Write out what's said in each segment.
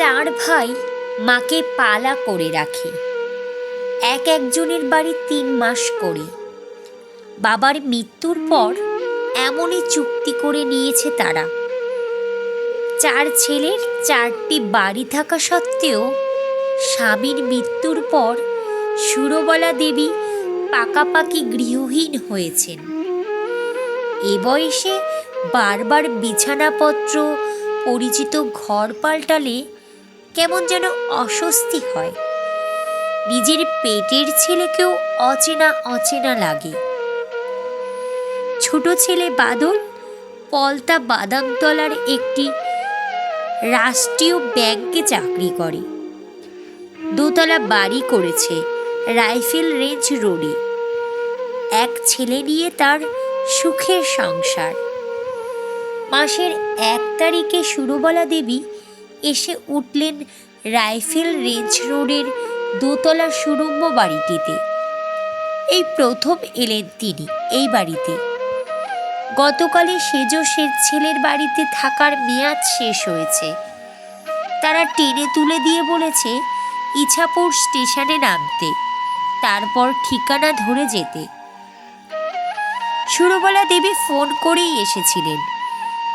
চার ভাই মাকে পালা করে রাখে। এক একজনের বাড়ি তিন মাস করে। বাবার মৃত্যুর পর এমনই চুক্তি করে নিয়েছে তারা। চার ছেলের চারটি বাড়ি থাকা সত্ত্বেও স্বামীর মৃত্যুর পর সুরবলা দেবী পাকাপাকি গৃহহীন হয়েছেন। এ বয়সে বারবার বিছানাপত্র, পরিচিত ঘর পাল্টালে কেমন যেন অস্বস্তি হয়। নিজের পেটের ছেলেকেও অচেনা অচেনা লাগে। ছোট ছেলে বাদল পলতা বাদামতলার একটি রাষ্ট্রীয় ব্যাংকে চাকরি করে। দোতলা বাড়ি করেছে রাইফেল রেঞ্জ রোডে। এক ছেলে নিয়ে তার সুখের সংসার। মাসের এক তারিখে সুরবলা দেবী এসে উঠলেন রাইফেল রেঞ্জ রোডের দোতলা সুরম্য বাড়িটিতে। এই প্রথম এলেন তিনি এই বাড়িতে। গতকালে সেজ সের ছেলের বাড়িতে থাকার মেয়াদ শেষ হয়েছে। তারা টেনে তুলে দিয়ে বলেছে, ইছাপুর স্টেশনে নামতে। তারপর ঠিকানা ধরে যেতে। সুরবালা দেবী ফোন করেই এসেছিলেন।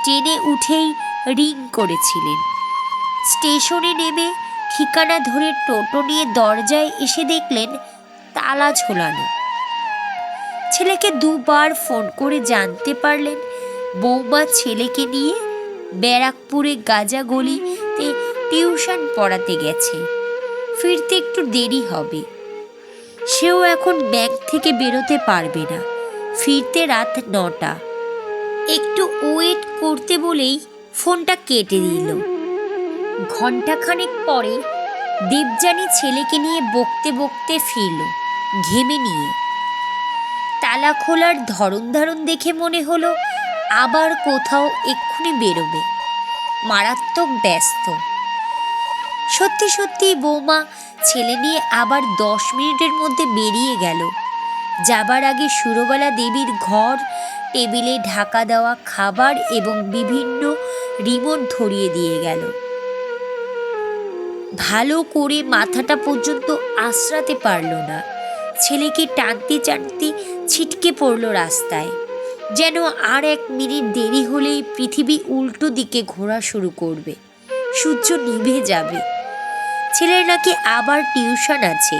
ট্রেনে উঠেই রিং করেছিলেন। স্টেশনে নেমে ঠিকানা ধরে টোটো নিয়ে দরজায় এসে দেখলেন তালা ঝোলানো। ছেলেকে দুবার ফোন করে জানতে পারলেন, বৌমা ছেলেকে নিয়ে ব্যারাকপুরে গাজা গলিতে টিউশন পড়াতে গেছে। ফিরতে একটু দেরি হবে। সেও এখন ব্যাংক থেকে বেরোতে পারবে না। ফিরতে রাত নটা। একটু ওয়েট করতে বলেই ফোনটা কেটে দিল। ঘন্টাখানেক পরে দেবযানী ছেলেকে নিয়ে বকতে বকতে ফিরল, ঘেমে নিয়ে। তালা খোলার ধরন ধারণ দেখে মনে হলো, আবার কোথাও এক্ষুনি বেরোবে। মারাত্মক ব্যস্ত। সত্যি সত্যি বৌমা ছেলে নিয়ে আবার দশ মিনিটের মধ্যে বেরিয়ে গেল। যাবার আগে সুরবালা দেবীর ঘর, টেবিলে ঢাকা দেওয়া খাবার এবং বিভিন্ন রিমোট ধরিয়ে দিয়ে গেল। ভালো করে মাথাটা পর্যন্ত আশ্রাতে পারল না। ছেলেকে টানতে টানতে ছিটকে পড়ল রাস্তায়। যেন আর এক মিনিট দেরি হলেই পৃথিবী উল্টো দিকে ঘোরা শুরু করবে। সূর্য নিভে যাবে। ছেলের নাকি আবার টিউশন আছে,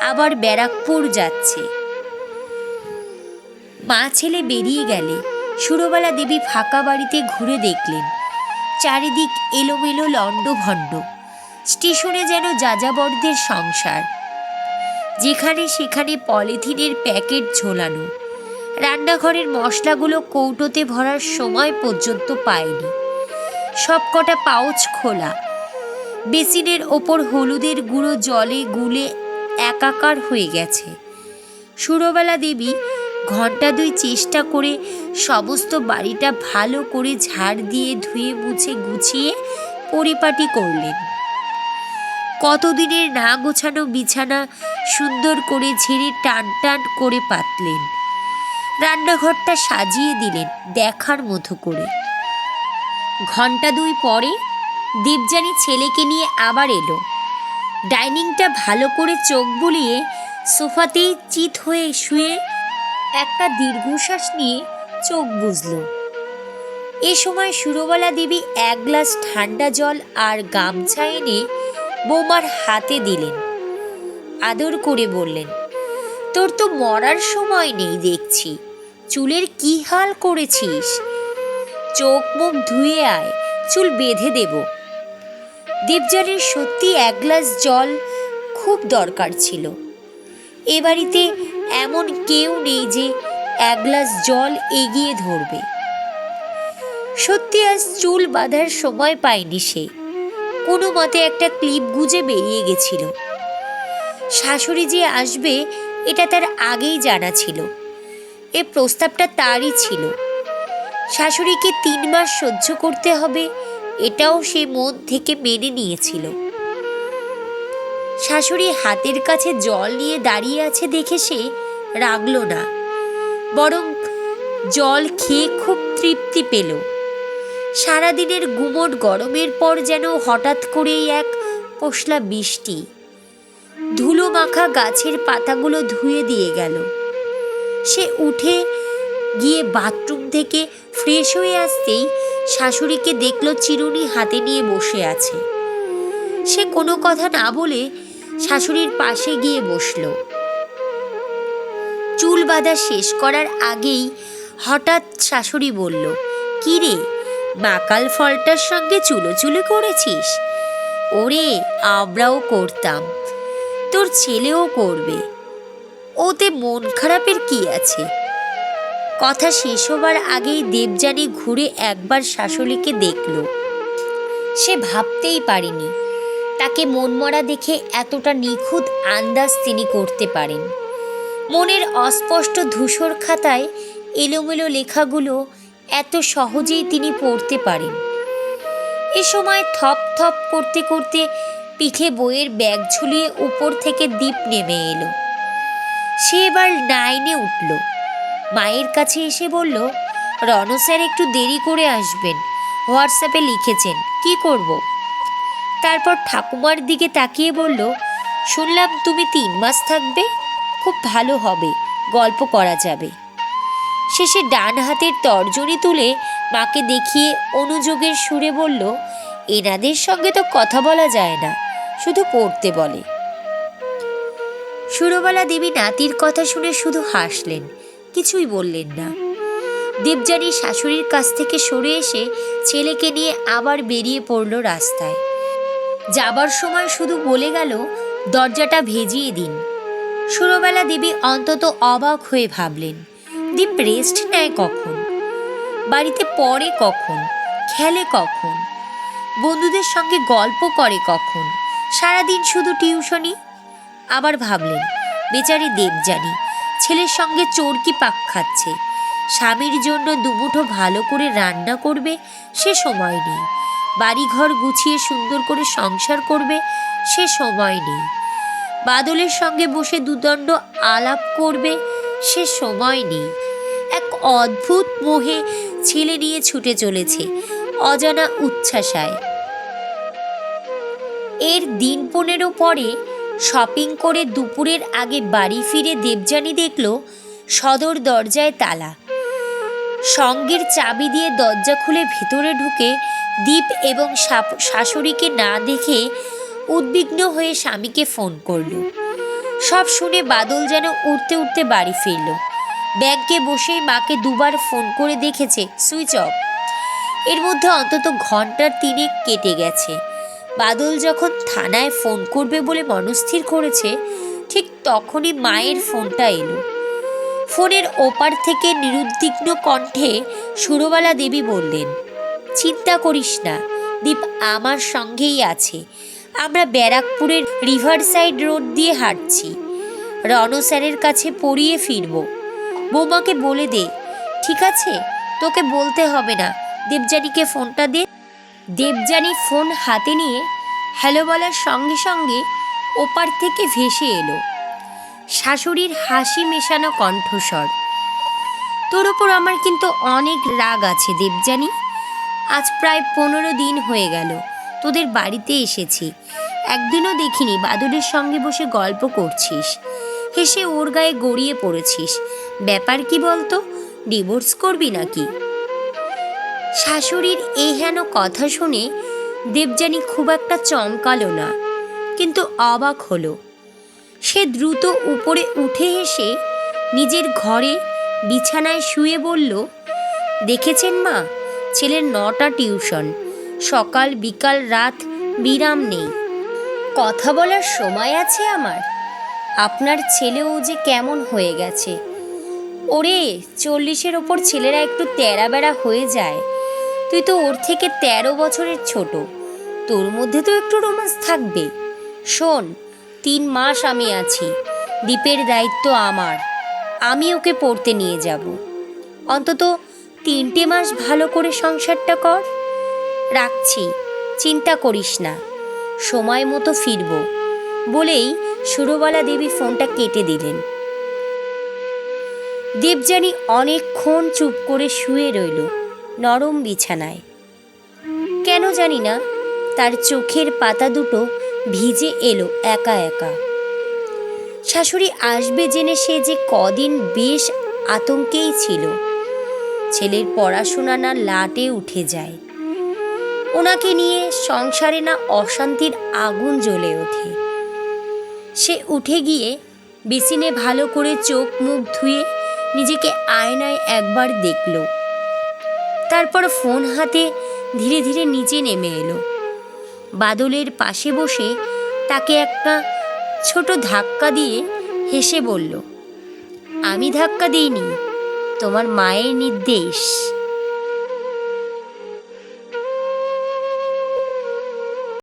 আবার ব্যারাকপুর যাচ্ছে। মা ছেলে বেরিয়ে গেলে সুরবালা দেবী ফাঁকা বাড়িতে ঘুরে দেখলেন। চারিদিক এলোমেলো লণ্ডভণ্ড। স্টেশনে যেন যাযাবরদের সংসার। যেখানে সেখানে পলিথিনের প্যাকেট ঝোলানো। রান্নাঘরের মশলাগুলো কৌটোতে ভরার সময় পর্যন্ত পায়নি সবকটা পাউচ খোলা। বেসিনের ওপর হলুদের গুঁড়ো জলে গুলে একাকার হয়ে গেছে। সুরবালা দেবী ঘণ্টা দুই চেষ্টা করে সমস্ত বাড়িটা ভালো করে ঝাড় দিয়ে ধুয়ে মুছে গুছিয়ে পরিপাটি করলেন। কতদিনের না গোছানো বিছানা সুন্দর করে ঝেড়ে টান টান করে পাতলেন। রান্নাঘরটা সাজিয়ে দিলেন দেখার মতো করে। ঘণ্টা দুই পরে দীপজানি ছেলেকে নিয়ে আবার এলো। ডাইনিংটা ভালো করে চোখ বুলিয়ে সোফাতেই চিত হয়ে শুয়ে একটা দীর্ঘশ্বাস নিয়ে চোখ বুঝল এ সময় সুরবালা দেবী এক গ্লাস ঠান্ডা জল আর গামছা এনে বৌমার হাতে দিলেন। আদর করে বললেন, তোর তো মরার সময় নেই দেখছি। চুলের কি হাল করেছিস? চোখ মুখ ধুয়ে আয়, চুল বেঁধে দেব। দেবজানের সত্যি এক গ্লাস জল খুব দরকার ছিল। এ বাড়িতে এমন কেউ নেই যে এক গ্লাস জল এগিয়ে ধরবে। সত্যি আজ চুল বাঁধার সময় পায়নি সে। কোনো মতে একটা ক্লিপ গুজে বেরিয়ে গেছিল। শাশুড়ি যে আসবে, এটা তার আগেই জানা ছিল। এ প্রস্তাবটা তারই ছিল। শাশুড়িকে তিন মাস সহ্য করতে হবে, এটাও সে মন থেকে মেনে নিয়েছিল। শাশুড়ি হাতের কাছে জল নিয়ে দাঁড়িয়ে আছে দেখে সে রাগল না, বরং জল খেয়ে খুব তৃপ্তি পেল। সারাদিনের গুমট গরমের পর যেন হঠাৎ করেই এক পশলা বৃষ্টি। ধুলো মাখা গাছের পাতাগুলো ধুয়ে দিয়ে গেল। সে উঠে গিয়ে বাথরুম থেকে ফ্রেশ হয়ে আসতেই শাশুড়িকে দেখল চিরুনি হাতে নিয়ে বসে আছে। সে কোনো কথা না বলে শাশুড়ির পাশে গিয়ে বসল। চুল বাঁধা শেষ করার আগেই হঠাৎ শাশুড়ি বলল, কি রে মাকাল ফলটার সঙ্গে চুলো চুলো করেছিস? ওরে, আমরাও করতাম। তোর ছেলেও করবে। ওতে মন খারাপের কি আছে? কথা শেষ হবার আগেই দেবযানী ঘুরে একবার শাশুড়িকে দেখল। সে ভাবতেই পারেনি, তাকে মনমরা দেখে এতটা নিখুঁত আন্দাজ তিনি করতে পারেন। মনের অস্পষ্ট ধূসর খাতায় এলোমেলো লেখাগুলো এত সহজেই তিনি পড়তে পারেন। এ সময় থপ থপ করতে করতে পিঠে বইয়ের ব্যাগ ঝুলিয়ে উপর থেকে দ্বীপ নেমে এলো। সে এবার নাইনে উঠল। মায়ের কাছে এসে বলল, রণ স্যার, একটু দেরি করে আসবেন। হোয়াটসঅ্যাপে লিখেছেন, কি করব? তারপর ঠাকুমার দিকে তাকিয়ে বলল, শুনলাম তুমি তিন মাস থাকবে। খুব ভালো হবে, গল্প করা যাবে। শেষে ডান হাতের তর্জনী তুলে মাকে দেখিয়ে অনুযোগের সুরে বলল, এনাদের সঙ্গে তো কথা বলা যায় না, শুধু পড়তে বলে। সুরবালা দেবী নাতির কথা শুনে শুধু হাসলেন, কিছুই বললেন না। দেবযানী শাশুড়ির কাছ থেকে সরে এসে ছেলেকে নিয়ে আবার বেরিয়ে পড়ল রাস্তায়। যাবার সময় শুধু বলে গেল, দরজাটা ভেজিয়ে দিন। সুরবেলা দেবী অন্তত অবাক হয়ে ভাবলেন দীপ রেস্ট নেয় কখন? বাড়িতে পড়ে কখন? খেলে কখন? বন্ধুদের সঙ্গে গল্প করে কখন? সারাদিন শুধু টিউশনি আবার ভাবলেন, বেচারি দেবযানী ছেলের সঙ্গে চোরকি পাক খাচ্ছে। স্বামীর জন্য দুমুঠো ভালো করে রান্না করবে, সে সময় নেই। বাড়িঘর গুছিয়ে সুন্দর করে সংসার করবে, সে সময় নেই। বাদলের সঙ্গে বসে দুদণ্ড আলাপ করবে সে সময় নেই। এক অদ্ভুত মোহে ছেলে নিয়ে ছুটে চলেছে, অজানা উচ্ছ্বাসায়। এর দিন পনেরো পরে শপিং করে দুপুরের আগে বাড়ি ফিরে দেবযানী দেখল, সদর দরজায় তালা। সঙ্গের চাবি দিয়ে দরজা খুলে ভেতরে ঢুকে দীপ এবং শাশুড়িকে না দেখে উদ্বিগ্ন হয়ে স্বামীকে ফোন করল। সব শুনে বাদল যেন উঠতে উঠতে বাড়ি ফিরল। ব্যাংকে বসেই মাকে দুবার ফোন করে দেখেছে সুইচ অফ। এর মধ্যে অন্তত ঘণ্টার তিনে কেটে গেছে। বাদল যখন থানায় ফোন করবে বলে মনস্থির করেছে, ঠিক তখনই মায়ের ফোনটা এলো। ফোনের ওপার থেকে নিরুদ্বিগ্ন কণ্ঠে সুরবালা দেবী বললেন, চিন্তা করিস না, দীপ আমার সঙ্গেই আছে। আমরা ব্যারাকপুরের রিভার সাইড রোড দিয়ে হাঁটছি। রণ স্যারের কাছে পড়িয়ে ফিরব। বৌমাকে বলে দে, ঠিক আছে, তোকে বলতে হবে না। দেবযানীকে ফোনটা দে। দেবযানী ফোন হাতে নিয়ে হ্যালো বলার সঙ্গে সঙ্গে ওপার থেকে ভেসে এলো। শাশুড়ির হাসি মেশানো কণ্ঠস্বর। তোর ওপর আমার কিন্তু অনেক রাগ আছে দেবযানী। আজ প্রায় পনেরো দিন হয়ে গেল। তোদের বাড়িতে এসেছি। একদিনও দেখিনি বাদলের সঙ্গে বসে গল্প করছিস। হেসে ওর গায়ে গড়িয়ে পড়েছিস। ব্যাপার কি বলতো, ডিভোর্স করবি নাকি? শাশুড়ির এই হেন কথা শুনে দেবযানী খুব একটা চমকালো না, কিন্তু অবাক হলো। সে দ্রুত উপরে উঠে এসে নিজের ঘরে বিছানায় শুয়ে বলল, দেখেছেন মা, ছেলের নটা টিউশন। সকাল, বিকাল, রাত বিরাম নেই। কথা বলার সময় আছে আমার। আপনার ছেলেও যে কেমন হয়ে গেছে। ওরে, চল্লিশের ওপর ছেলেরা একটু তেরা বেড়া হয়ে যায়। তুই তো ওর থেকে তেরো বছরের ছোট। তোর মধ্যে তো একটু রোমান্স থাকবে। শোন, তিন মাস আমি আছি। দ্বীপের দায়িত্ব আমার। আমি ওকে পড়তে নিয়ে যাব। অন্তত তিনটে মাস ভালো করে সংসারটা কর। রাখছি, চিন্তা করিস না, সময় মতো ফিরব। বলেই সুরবালা দেবী ফোনটা কেটে দিলেন। দেবযানী অনেকক্ষণ চুপ করে শুয়ে রইল নরম বিছানায়। কেন জানি না, তার চোখের পাতা দুটো ভিজে এলো একা একা। শাশুড়ি আসবে জেনে সে যে কদিন বেশ আতঙ্কেই ছিল। ছেলের পড়াশোনা না লাটে উঠে যায়। ওনাকে নিয়ে সংসারে না অশান্তির আগুন জ্বলে ওঠে। সে উঠে গিয়ে বেসিনে ভালো করে চোখ মুখ ধুয়ে নিজেকে আয়নায় একবার দেখল। তারপর ফোন হাতে ধীরে ধীরে নিচে নেমে এলো। বাদলের পাশে বসে তাকে একটা ছোট ধাক্কা দিয়ে হেসে বলল, আমি ধাক্কা দিইনি, তোমার মায়ের নির্দেশ।